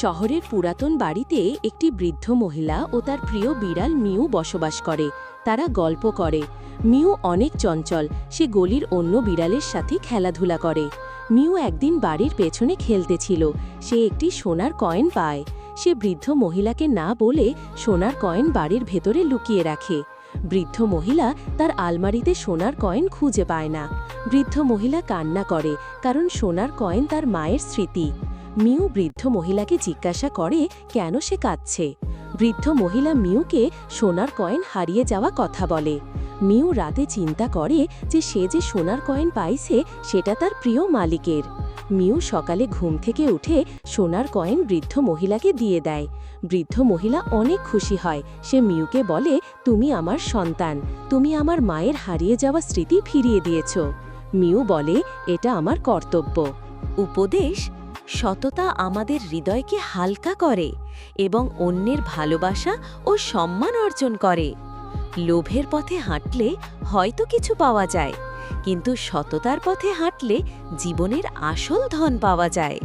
শহরের পুরাতন বাড়িতে একটি বৃদ্ধ মহিলা ও তার প্রিয় বিড়াল মিউ বসবাস করে। তারা গল্প করে। মিউ অনেক চঞ্চল। সে গলির অন্য বিড়ালের সাথে খেলাধুলা করে। মিউ একদিন বাড়ির পেছনে খেলতেছিল। সে একটি সোনার কয়েন পায়। সে বৃদ্ধ মহিলাকে না বলে সোনার কয়েন বাড়ির ভেতরে লুকিয়ে রাখে। বৃদ্ধ মহিলা তার আলমারিতে সোনার কয়েন খুঁজে পায় না। বৃদ্ধ মহিলা কান্না করে, কারণ সোনার কয়েন তার মায়ের স্মৃতি। মিউ বৃদ্ধ মহিলাকে জিজ্ঞাসা করে, কেন সে কাঁদছে? বৃদ্ধ মহিলা মিউকে সোনার কয়েন হারিয়ে যাওয়া কথা বলে। মিউ রাতে চিন্তা করে যে সে যে সোনার কয়েন পাইছে, সেটা তার প্রিয় মালিকের। মিউ সকালে ঘুম থেকে উঠে সোনার কয়েন বৃদ্ধ মহিলাকে দিয়ে দেয়। বৃদ্ধ মহিলা অনেক খুশি হয়। সে মিউকে বলে, তুমি আমার সন্তান। তুমি আমার মায়ের হারিয়ে যাওয়া স্মৃতি ফিরিয়ে দিয়েছ। মিউ বলে, এটা আমার কর্তব্য। উপদেশ সততা আমাদের হৃদয়কে হালকা করে এবং অন্যের ভালোবাসা ও সম্মান অর্জন করে। লোভের পথে হাঁটলে হয়তো কিছু পাওয়া যায়, কিন্তু সততার পথে হাঁটলে জীবনের আসল ধন পাওয়া যায়।